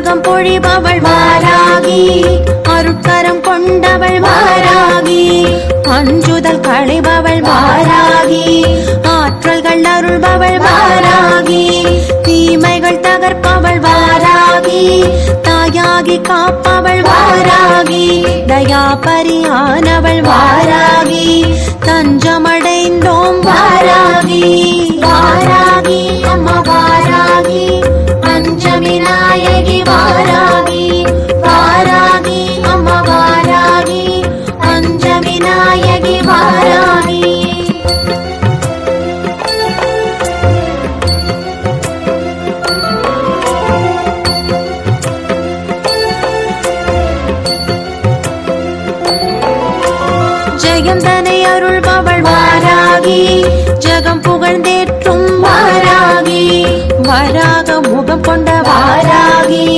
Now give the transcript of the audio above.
அருட்கரம் பொழிபவள் வாராகி அருட்கரம் கொண்டவள் வாராகி அஞ்சுதல் களைபவள் வாராகி ஆற்றல்கள் அருள்பவள் வாராகி தீமைகள் தகர்ப்பவள் வாராகி தாயாகி காப்பவள் வாராகி தயாபரியானவள் வாராகி ஜெயந்தனை அருள்பவள் வாராகி ஜகம் புகழ்ந்தேற்றும் வாராகி. வராக முகம் கொண்ட